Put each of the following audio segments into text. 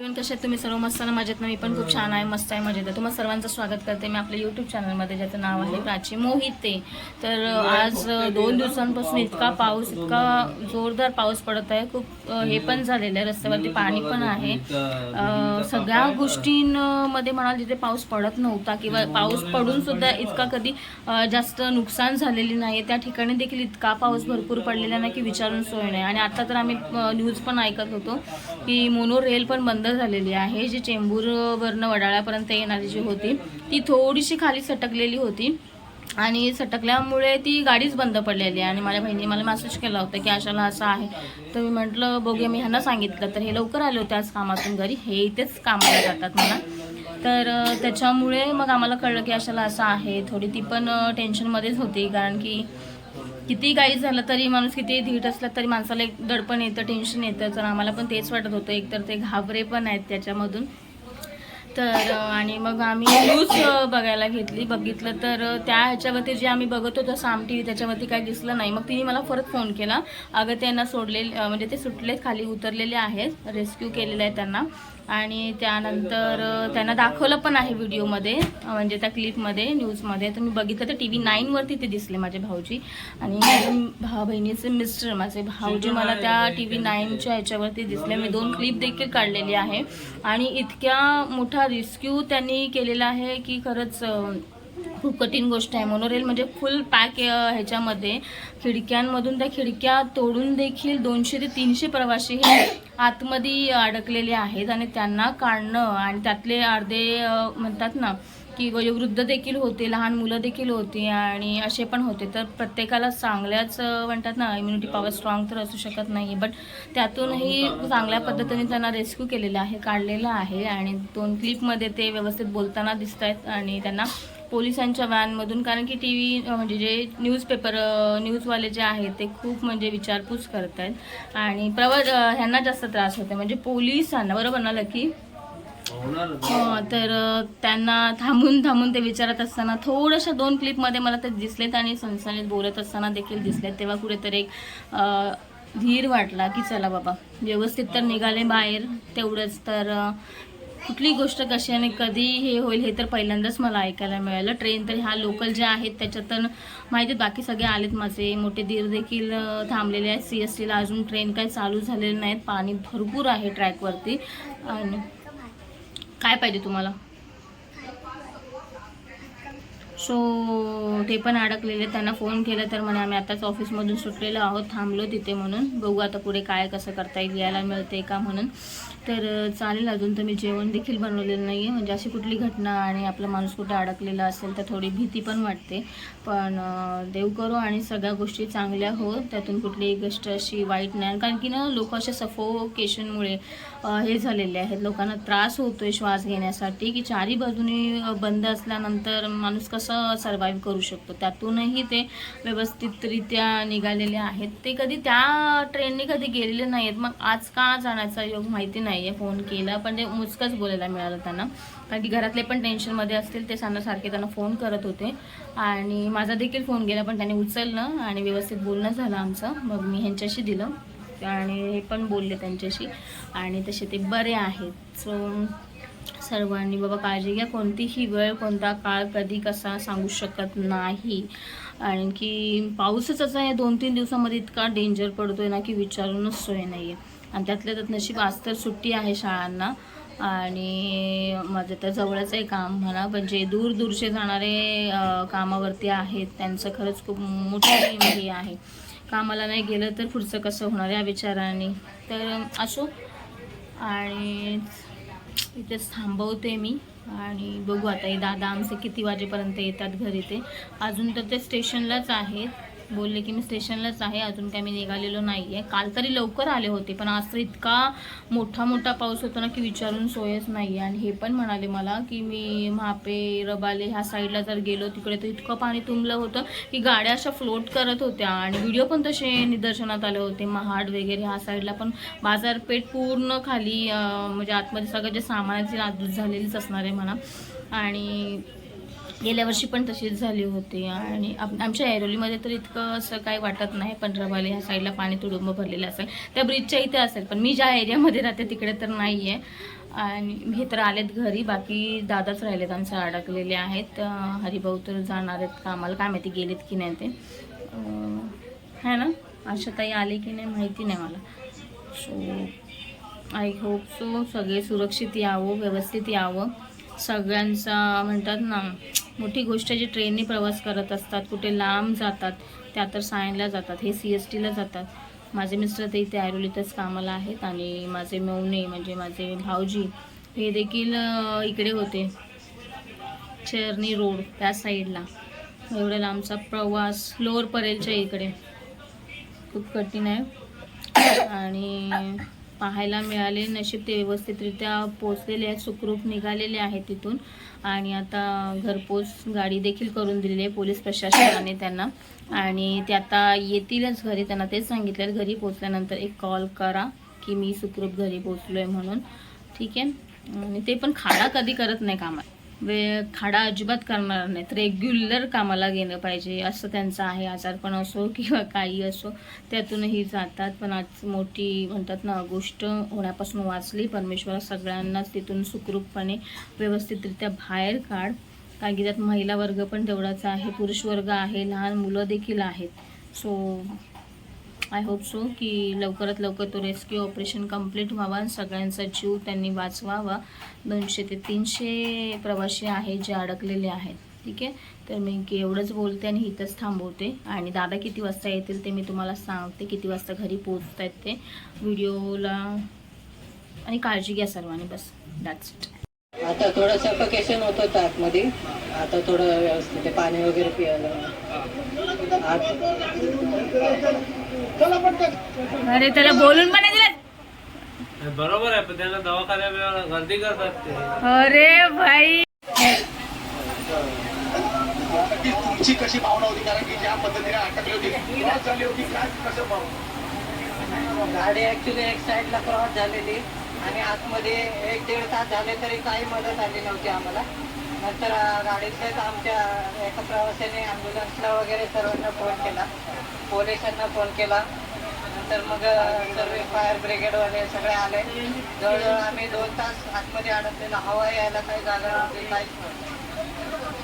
कसे आहेत तुम्ही सर्व मस्त ना मजेत ना मी पण खूप छान आहे मस्त आहे मजेत आहे. तुम्हाला सर्वांचं स्वागत करते. मी आपल्या यूट्यूब चॅनलमध्ये ज्याचं नाव आहे प्राची मोहिते तर आज दोन दिवसांपासून इतका पाऊस इतका जोरदार पाऊस पडत आहे. खूप हे पण झालेलं आहे. रस्त्यावरती पाणी पण आहे. सगळ्या गोष्टींमध्ये म्हणाल जिथे पाऊस पडत नव्हता किंवा पाऊस पडून सुद्धा इतका कधी जास्त नुकसान झालेली नाही त्या ठिकाणी देखील इतका पाऊस भरपूर पडलेला नाही की विचारून सोय नाही. आणि आता तर आम्ही न्यूज पण ऐकत होतो की मोनो रेल पण बंद झालेली आहे जी चेंबूरवरनं वडाळ्यापर्यंत येणारी जी होती ती थोडीशी खाली सटकलेली होती. आणि सटकल्यामुळे ती गाडीच बंद पडलेली आहे. आणि माझ्या बहिणीने मला मेसेज केला होता की अशाला असं आहे. तर मी म्हटलं बघूया मी ह्यांना सांगितलं. तर हे लवकर आले होते आज कामातून घरी. हे इथेच कामाला जातात मला तर त्याच्यामुळे मग आम्हाला कळलं की अशाला असं आहे. थोडी ती पण टेन्शनमध्येच होती. कारण की किती काही झालं तरी माणूस किती धीट असला तरी माणसाला एक दडपण येतं टेन्शन येतं. तर आम्हाला पण तेच वाटत होतं. एकतर ते घाबरे पण आहेत त्याच्यामधून. तर आणि मग आम्ही न्यूज बघायला घेतली. बघितलं तर त्या ह्याच्यावरती जे आम्ही बघत होतो साम टी व्ही त्याच्यावरती काही दिसलं नाही. मग तिने मला परत फोन केला. अगं त्यांना सोडले म्हणजे ते सुटले खाली उतरलेले आहेत. रेस्क्यू केलेलं आहे त्यांना. आणि त्यानंतर त्यांना दाखवलं पण आहे व्हिडिओमध्ये म्हणजे त्या क्लिपमध्ये न्यूजमध्ये. तर मी बघितलं तर टी व्ही नाईनवरती ते दिसले माझे भाऊजी. आणि भाऊ बहिणीचे मिस्टर माझे भाऊजी मला त्या टी व्ही नाईनच्या ह्याच्यावरती दिसले. मी दोन क्लिप देखील काढलेली आहे. आणि इतक्या मोठा रेस्क्यू त्यांनी केलेला आहे की खरंच खूप कठीण गोष्ट आहे. मोनोरेल म्हणजे फुल पॅक ह्याच्यामध्ये खिडक्यांमधून त्या खिडक्या तोडून देखील दोनशे ते तीनशे प्रवासी हे आतमध्ये अडकलेले आहेत आणि त्यांना काढणं आणि त्यातले अर्धे म्हणतात ना की वयोवृद्ध देखील होते लहान मुलं देखील होती आणि असे पण होते. तर प्रत्येकाला चांगल्याच म्हणतात ना इम्युनिटी पॉवर स्ट्रॉंग तर असू शकत नाही. बट त्यातूनही चांगल्या पद्धतीने त्यांना रेस्क्यू केलेलं आहे काढलेलं आहे. आणि दोन क्लिपमध्ये ते व्यवस्थित बोलताना दिसत आहेत आणि त्यांना पोलिसांच्या व्हॅनमधून कारण की टी व्ही म्हणजे जे न्यूजपेपर न्यूजवाले जे आहेत ते खूप म्हणजे विचारपूस करत आहेत आणि प्रवास ह्यांना जास्त त्रास होते म्हणजे पोलिसांना बरोबर ना लकी? हो, तर त्यांना थांबून थांबून ते विचारत असताना थोड्याशा दोन क्लिपमध्ये मला ते दिसलेत आणि सणसणीत बोलत असताना देखील दिसलेत. तेव्हा कुठेतरी एक धीर वाटला की चला बाबा व्यवस्थित तर निघाले बाहेर तेवढंच तर कुठली गोष्ट कशी आणि कधी हे होईल हे तर पहिल्यांदाच मला ऐकायला मिळालं. ट्रेन तर ह्या लोकल ज्या आहेत त्याच्यात तर माहिती आहेत, बाकी सगळे आलेत माझे. मोठे दीर देखील थांबलेले आहेत सी एस टीला अजून ट्रेन काही चालू झालेले नाहीत. पाणी भरपूर आहे ट्रॅकवरती आणि काय पाहिजे तुम्हाला? सो ते पण अडकलेले. त्यांना फोन केला तर म्हणे आम्ही आताच ऑफिसमधून सुटलेलो आहोत. थांबलो तिथे म्हणून. बघू आता पुढे काय कसं करता येईल यायला मिळते का म्हणून. तर चालेल अजून. तर मी जेवण देखील बनवलेलं नाही आहे म्हणजे अशी कुठली घटना आणि आपला माणूस कुठे अडकलेला असेल तर थोडी भीती पण वाटते. पण देव करो आणि सगळ्या गोष्टी चांगल्या हो. त्यातून कुठलीही गोष्ट अशी वाईट नाही. कारण की ना लोक अशा सफोकेशनमुळे हे झालेले आहेत. लोकांना त्रास होतोय श्वास घेण्यासाठी की चारी बाजूनी बंद असल्यानंतर माणूस कसं सर्वाईव्ह करू शकतो. त्यातूनही ते व्यवस्थितरित्या निघालेले आहेत. ते कधी त्या ट्रेनने कधी गेलेले नाही आहेत मग आज का जाण्याचा योग माहिती नाही आहे फोन केला पण ते मुचकच बोलायला मिळालं त्यांना. कारण की घरातले पण टेन्शनमध्ये असतील ते सारखे त्यांना फोन करत होते. आणि माझा देखील फोन गेला पण त्यांनी उचललं आणि व्यवस्थित बोलणं झालं आमचं. मग मी ह्यांच्याशी दिलं. आणि हे पण बोलले त्यांच्याशी. आणि तसे ते बरे आहेत. सो सर्वांनी बाबा काळजी घ्या. कोणतीही वेळ कोणता काळ कधी कसा सांगू शकत नाही. आणखी पाऊसच असा आहे दोन तीन दिवसामध्ये इतका डेंजर पडतोय ना की विचारूनच सोय नाही आहे आणि त्यातल्या त्यात नशीब आज तर सुट्टी आहे शाळांना. आणि माझं तर जवळच आहे काम म्हणा पण जे दूर दूरचे जाणारे कामावरती आहेत त्यांचं खरंच खूप मोठं हे आहे. कामाला नाही गेलं तर पुढचं कसं होणार या विचाराने. तर असो आणि इथेच थांबवते मी आणि बघू आता हे दादा आमचे किती वाजेपर्यंत येतात घरी ते. अजून तर ते स्टेशनलाच आहेत. बोलले की मी स्टेशनलाच आहे अजून काय मी निघालेलो नाही आहे काल तरी लवकर आले होते पण आज तर इतका मोठा मोठा पाऊस होता ना की विचारून सोयच नाही आहे आणि हे पण म्हणाले मला की मी म्हापे रबाले ह्या साईडला जर गेलो तिकडे तर इतकं पाणी तुंबलं होतं की गाड्या अशा फ्लोट करत होत्या. आणि व्हिडिओ पण तसे निदर्शनात आले होते. महाड वगैरे ह्या साईडला पण बाजारपेठ पूर्ण खाली म्हणजे आतमध्ये सगळं जे सामानाची नादूस झालेलीच असणार आहे म्हणा. आणि गेल्या वर्षी पण तशीच झाली होती आणि आप- आमच्या ऐरोलीमध्ये तर इतकं असं काही वाटत नाही पण ह्या साईडला पाणी तुडुंब भरलेलं असेल. त्या ब्रिजच्या इथे असेल पण मी ज्या एरियामध्ये राहते तिकडे तर नाही आहे आणि हे तर आलेत घरी बाकी दादाच राहिलेत आमचं अडकलेले आहेत. हरिभाऊ तर जाणार आहेत कामाला. काय माहिती गेलेत की नाही ते. है ना? आशाताई आले की नाही माहिती नाही मला. सो आय होप सो सगळे सुरक्षित यावं व्यवस्थित यावं. सगळ्यांचा म्हणतात ना मोठी गोष्ट जी ट्रेनने प्रवास करत असतात कुठे लांब जातात त्या तर सायनला जातात हे सी एस टीला जातात. माझे मिस्टर ते इथे ऐरोलीतच कामाला आहेत आणि माझे मौने म्हणजे माझे भाऊजी हे देखील इकडे होते. चेरनी रोड त्या साईडला एवढ्या लांबचा प्रवास लोअर परेलच्या इकडे. खूप कठीण आहे. आणि पाहायला मिळाले. नशीब ते व्यवस्थितरित्या पोचलेले आहेत. सुखरूप निघालेले आहेत तिथून. आणि आता घरपोच गाडी देखील करून दिलेली आहे पोलीस प्रशासनाने त्यांना. आणि ते आता येतीलच घरी. त्यांना तेच सांगितलं घरी पोचल्यानंतर एक कॉल करा की मी सुखरूप घरी पोचलो आहे म्हणून. ठीक आहे? आणि ते पण खाडा कधी करत नाही कामात. वे खाडा अजिबात करणार नाहीत. रेग्युलर कामाला गेलं पाहिजे. असं त्यांचं आहे आजारपण असो किंवा काही असो त्यातूनही जातात. पण आज मोठी म्हणतात ना गोष्ट होण्यापासून वाचली. परमेश्वर सगळ्यांनाच तिथून सुखरूपपणे व्यवस्थितरित्या बाहेर काढ. कारण की त्यात महिला वर्ग पण तेवढाच आहे. पुरुष वर्ग आहे. लहान मुलं देखील आहेत. सो आय होप सो की लवकरात लवकर तो रेस्क्यू ऑपरेशन कंप्लीट व्हावा आणि सगळ्यांचा जीव त्यांनी वाचवावा. दोनशे ते तीनशे प्रवासी आहेत जे अडकलेले आहेत. ठीक आहे? तर मी की एवढंच बोलते आणि इथंच थांबवते. आणि दादा किती वाजता येतील ते मी तुम्हाला सांगते किती वाजता घरी पोचत आहेत ते व्हिडिओला आणि काळजी घ्या सर्वांनी बस. दॅट्स इट आता थोडं सफकेशन होत होतं आतमध्ये. आता थोडं व्यवस्थित आहे, पाणी वगैरे पियायला आत अरे त्याला बोलून पण नाही दिलं. बरोबर आहे पण त्यांना दवाखान्यात गर्दी करतात ते अरे भाई. तुमची कशी भावना होती? कारण की ज्या पद्धतीने अटकली होती क्रॉस झाली होती काय कसं भाव? गाडी ऍक्च्युली एक साईडला क्रॉस झालेली. आणि आतमध्ये एक दीड तास झाले तरी काही मदत आली नव्हती आम्हाला. नंतर अं, आमच्या एका प्रवाशाने ॲम्ब्युलन्सला वगैरे सर्वांना फोन केला. पोलिसांना फोन केला. नंतर मग सर्व फायर ब्रिगेडवाले सगळे आले. जवळजवळ आम्ही दोन तास आतमध्ये अडकलेलो. हवा यायला काही जागा नव्हती काहीच नव्हतं.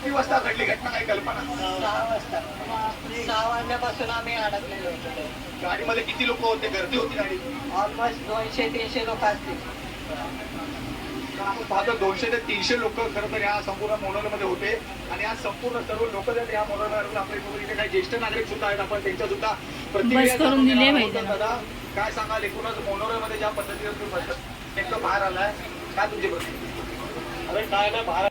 किती वाजता घडली घटना काही कल्पना? सहा वाजता. सहा वाजल्यापासून आम्ही अडकलेलो होतो. गाडीमध्ये किती लोक होते? गर्दी होती गाडी ऑलमोस्ट दोनशे तीनशे लोक असतील. आपण पाहतो दोनशे ते तीनशे लोक खरं तर या संपूर्ण मोनोलमध्ये होते. आणि या संपूर्ण सर्व लोक जर या मोनोलमध्ये आपल्या इथे काही ज्येष्ठ नागरिक सुद्धा आहेत आपण त्यांच्या सुद्धा प्रतिक्रिया बस करून दिली आहे. दादा काय सांगाल? एकूणच मोनोलमध्ये ज्या पद्धतीने तुम्ही बस नेमकं बाहेर आलाय काय तुमची प्रतिक्रिया? अरे काय नाही बाहेर